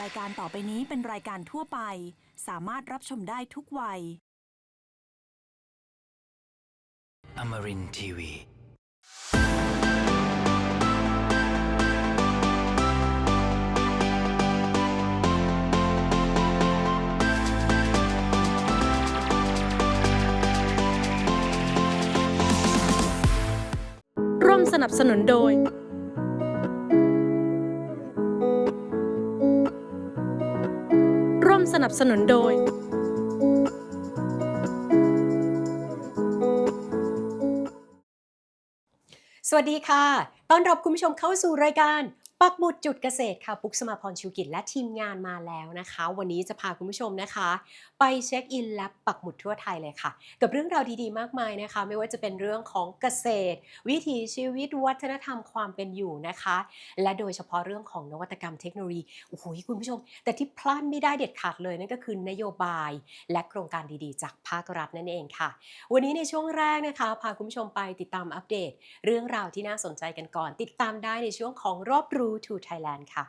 รายการต่อไปนี้เป็นรายการทั่วไป สามารถรับชมได้ทุกวัย Amarin Tiwi. ร่วมสนับสนุนโดย ร่วมสนับสนุนโดย สวัสดีค่ะ ตอนรับคุณผู้ชมเข้าสู่รายการ ปักหมุดจุดเกษตรค่ะ ปุ๊กสมาพรชิวกิจและทีมงานมาแล้วนะคะ วันนี้จะพาคุณผู้ชมนะคะ ไปเช็คอินและปักหมุดทั่วไทยเลยค่ะ กับเรื่องราวดีๆ มากมายนะคะ ไม่ว่าจะเป็นเรื่องของเกษตร วิถีชีวิตวัฒนธรรมความเป็นอยู่นะคะ และโดยเฉพาะเรื่องของนวัตกรรมเทคโนโลยีโอ้โหคุณผู้ชม แต่ที่พลาดไม่ได้เด็ดขาดเลยนั่นก็คือนโยบาย และโครงการดีๆ จากภาครัฐนั่นเองค่ะ วันนี้ในช่วงแรกนะคะพาคุณผู้ชมไปติดตามอัปเดต เรื่องราวที่น่าสนใจกันก่อน ติดตามได้ในช่วงของรอบรู้ to Thailand ค่ะ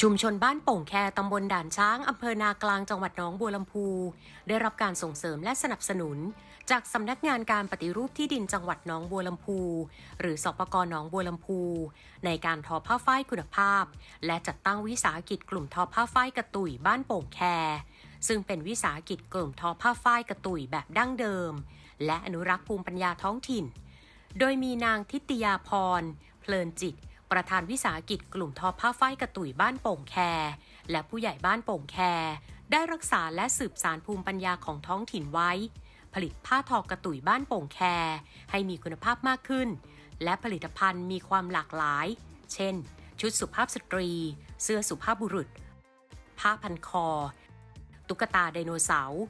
ชุมชนบ้านโป่งแคตำบลด่านช้าง อำเภอนากลางจังหวัดหนองบัวลำพู ได้รับการส่งเสริมและสนับสนุน จากสำนักงานการปฏิรูปที่ดินจังหวัดหนองบัวลำพู หรือสปกหนองบัวลำพู ในการทอผ้าฝ้ายคุณภาพ และจัดตั้งวิสาหกิจกลุ่มทอผ้าฝ้ายกระตุยบ้านโป่งแค ซึ่งเป็นวิสาหกิจกลุ่มทอผ้าฝ้ายกระตุยแบบดั้งเดิม และอนุรักษ์ภูมิปัญญาท้องถิ่น โดยมีนางทิตยาพร เพลินจิต ประธานวิสาหกิจกลุ่มทอผ้าฝ้ายกระตุยบ้านโป่งแค และผู้ใหญ่บ้านโป่งแคได้รักษาและสืบสารภูมิปัญญาของท้องถิ่นไว้ ผลิตผ้าทอกระตุยบ้านโป่งแค ให้มีคุณภาพมากขึ้น และผลิตภัณฑ์มีความหลากหลาย เช่น ชุดสุภาพสตรี เสื้อสุภาพบุรุษ ผ้าพันคอ ตุ๊กตาไดโนเสาร์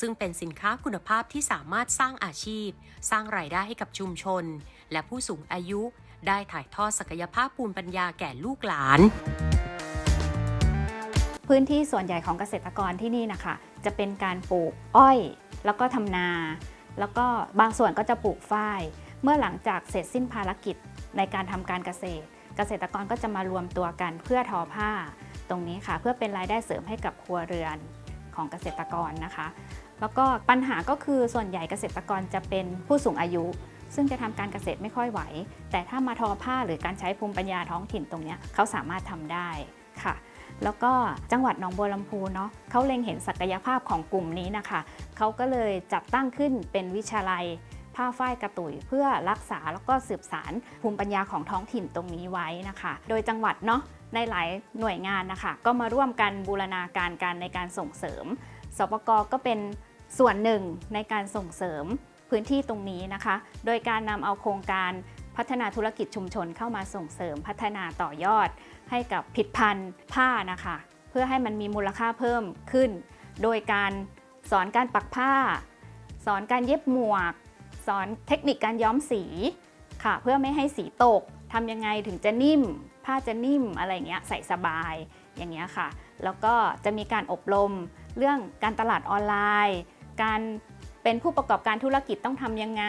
ซึ่งเป็นสินค้าคุณภาพที่สามารถสร้างอาชีพ สร้างรายได้ให้กับชุมชน และผู้สูงอายุ ได้ถ่ายทอดศักยภาพภูมิปัญญาแก่ลูกหลาน พื้นที่ส่วนใหญ่ของเกษตรกรที่นี่นะคะ จะเป็นการปลูกอ้อย แล้วก็ทำนา แล้วก็บางส่วนก็จะปลูกฝ้าย เมื่อหลังจากเสร็จสิ้นภารกิจในการทำการเกษตร เกษตรกรก็จะมารวมตัวกันเพื่อทอผ้า ตรงนี้ค่ะเพื่อเป็นรายได้เสริมให้กับครัวเรือนของเกษตรกรนะคะ แล้วก็ปัญหาก็คือส่วนใหญ่เกษตรกรจะเป็นผู้สูงอายุ ซึ่งจะทำการเกษตรไม่ค่อยไหว แต่ถ้ามาทอผ้าหรือการใช้ภูมิปัญญาท้องถิ่นตรงนี้เขาสามารถทำได้ ค่ะ แล้วก็จังหวัดหนองบัวลำพูเนาะเขาเล็งเห็นศักยภาพของกลุ่มนี้นะคะเขาก็เลยจัดตั้งขึ้นเป็นวิชาลัยผ้าฝ้ายกระตุยเพื่อรักษาแล้วก็สืบสารภูมิปัญญาของท้องถิ่นตรงนี้ไว้นะคะ โดยจังหวัดเนาะในหลายหน่วยงานนะคะ ก็มาร่วมกันบูรณาการการในการส่งเสริม สปกก็เป็นส่วนหนึ่งในการส่งเสริมพื้นที่ตรงนี้นะคะ โดยการนำเอาโครงการ พัฒนาธุรกิจชุมชนเข้ามาส่งเสริมพัฒนาต่อยอด ให้กับผลิดพันธ์ผ้านะคะ เพื่อให้มันมีมูลค่าเพิ่มขึ้น โดยการสอนการปักผ้า สอนการเย็บหมวก สอนเทคนิคการย้อมสีค่ะ เพื่อไม่ให้สีตกทำยังไงถึงจะนิ่ม ผ้าจะนิ่มอะไรเงี้ยใส่สบายอย่างเงี้ยค่ะ แล้วก็จะมีการอบรมเรื่องการตลาดออนไลน์ การเป็นผู้ประกอบการธุรกิจต้องทำยังไง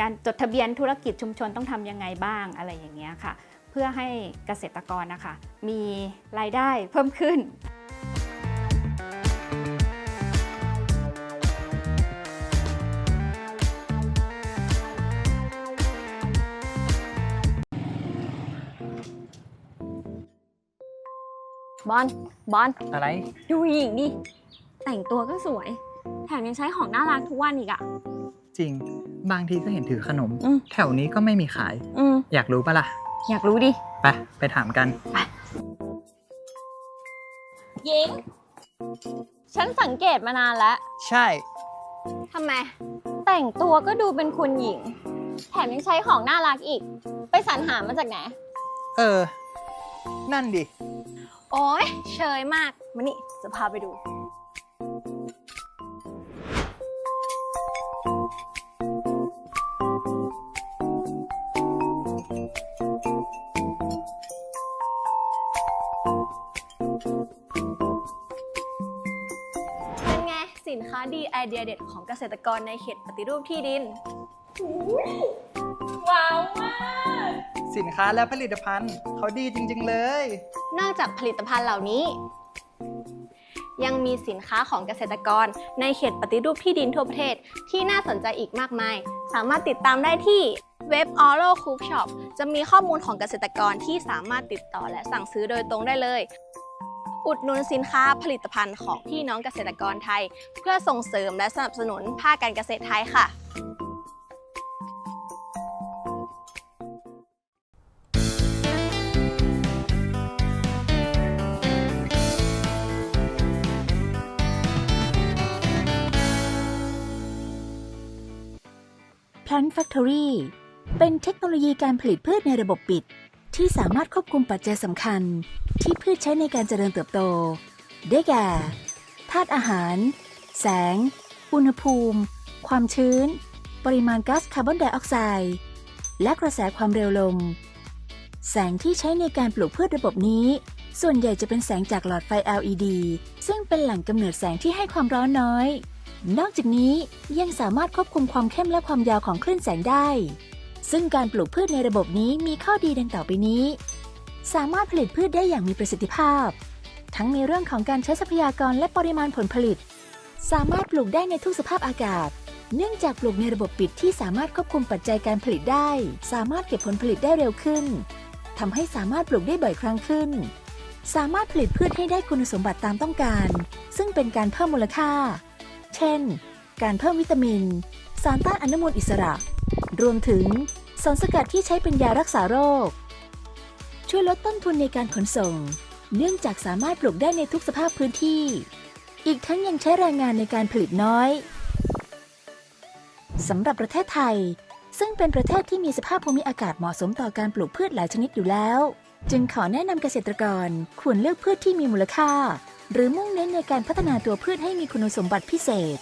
การจดทะเบียนธุรกิจชุมชนต้องทำยังไงบ้างอะไรอย่างเงี้ยค่ะ เพื่อให้เกษตรกรนะคะ มีรายได้เพิ่มขึ้นบอลบอลอะไรดูหญิงดิ แต่งตัวก็สวย แถมยังใช้ของน่ารักทุกวันอีกอะจริง บางทีก็เห็นถือขนม อืม แถวนี้ก็ไม่มีขาย อืมอยากรู้ปะล่ะ อยากรู้ดิ ไป ไปถามกัน หญิง ฉันสังเกตมานานแล้ว ใช่ ทำไม แต่งตัวก็ดูเป็นคุณหญิง แถมยังใช้ของน่ารักอีก ไปสรรหามาจากไหน เออ นั่นดิ โอ้ยเชยมาก มานี่จะพาไปดูอ สินค้าดีไอเดียเด็ดของเกษตรกรในเขตปฏิรูปที่ดิน ว้าวมาก สินค้าและผลิตภัณฑ์เขาดีจริง ๆ เลย นอกจากผลิตภัณฑ์เหล่านี้ ยังมีสินค้าของเกษตรกรในเขตปฏิรูปที่ดินทั่วประเทศที่น่าสนใจอีกมากมาย สามารถติดตามได้ที่เว็บ o r o c o o p Shop จะมีข้อมูลของเกษตรกรที่สามารถติดต่อและสั่งซื้อโดยตรงได้เลย อุดหนุนสินค้าผลิตภัณฑ์ของพี่น้องเกษตรกรไทย เพื่อส่งเสริมและสนับสนุนภาคการเกษตรไทยค่ะ Plant Factory เป็นเทคโนโลยีการผลิตพืชในระบบปิด ที่สามารถควบคุมปัจจัยสำคัญที่พืชใช้ในการเจริญเติบโต ได้แก่ธาตุอาหาร แสง อุณหภูมิ ความชื้น ปริมาณก๊าซคาร์บอนไดออกไซด์และกระแสความเร็วลม แสงที่ใช้ในการปลูกพืชระบบนี้ ส่วนใหญ่จะเป็นแสงจากหลอดไฟ LED ซึ่งเป็นแหล่งกำเนิดแสงที่ให้ความร้อนน้อย นอกจากนี้ยังสามารถควบคุมความเข้มและความยาวของคลื่นแสงได้ ซึ่งการปลูกพืชในระบบนี้มีข้อดีดังต่อไปนี้ สามารถผลิตพืชได้อย่างมีประสิทธิภาพ ทั้งในเรื่องของการใช้ทรัพยากรและปริมาณผลผลิต สามารถปลูกได้ในทุกสภาพอากาศ เนื่องจากปลูกในระบบปิดที่สามารถควบคุมปัจจัยการผลิตได้ สามารถเก็บผลผลิตได้เร็วขึ้นทำให้สามารถปลูกได้บ่อยครั้งขึ้น สามารถผลิตพืชให้ได้คุณสมบัติตามต้องการ ซึ่งเป็นการเพิ่มมูลค่า เช่น การเพิ่มวิตามิน สารต้านอนุมูลอิสระ รวมถึงสารสกัดที่ใช้เป็นยารักษาโรค ช่วยลดต้นทุนในการขนส่ง เนื่องจากสามารถปลูกได้ในทุกสภาพพื้นที่ อีกทั้งยังใช้แรงงานในการผลิตน้อยสำหรับประเทศไทย ซึ่งเป็นประเทศที่มีสภาพภูมิอากาศเหมาะสมต่อการปลูกพืชหลายชนิดอยู่แล้ว จึงขอแนะนำเกษตรกรควรเลือกพืชที่มีมูลค่า หรือมุ่งเน้นในการพัฒนาตัวพืชให้มีคุณสมบัติพิเศษ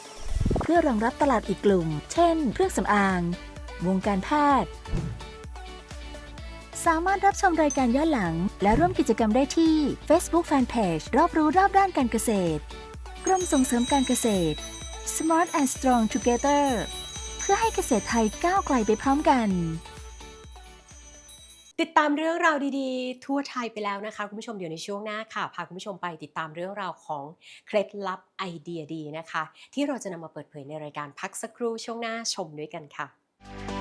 เพื่อรองรับตลาดอีกกลุ่ม เช่น เครื่องสำอาง วงการแพทย์ สามารถรับชมรายการย้อนหลัง และร่วมกิจกรรมได้ที่ Facebook Fanpage รอบรู้รอบด้านการเกษตร กรมส่งเสริมการเกษตร Smart and Strong Together เพื่อให้เกษตรไทยก้าวไกลไปพร้อมกัน ติดตามเรื่องราวดีๆ ทั่วไทยไปแล้วนะคะ คุณผู้ชมเดี๋ยวในช่วงหน้าค่ะ พาคุณผู้ชมไปติดตามเรื่องราวของเคล็ดลับไอเดียดีนะคะ ที่เราจะนำมาเปิดเผยในรายการพักสักครู่ช่วงหน้าชมด้วยกันค่ะ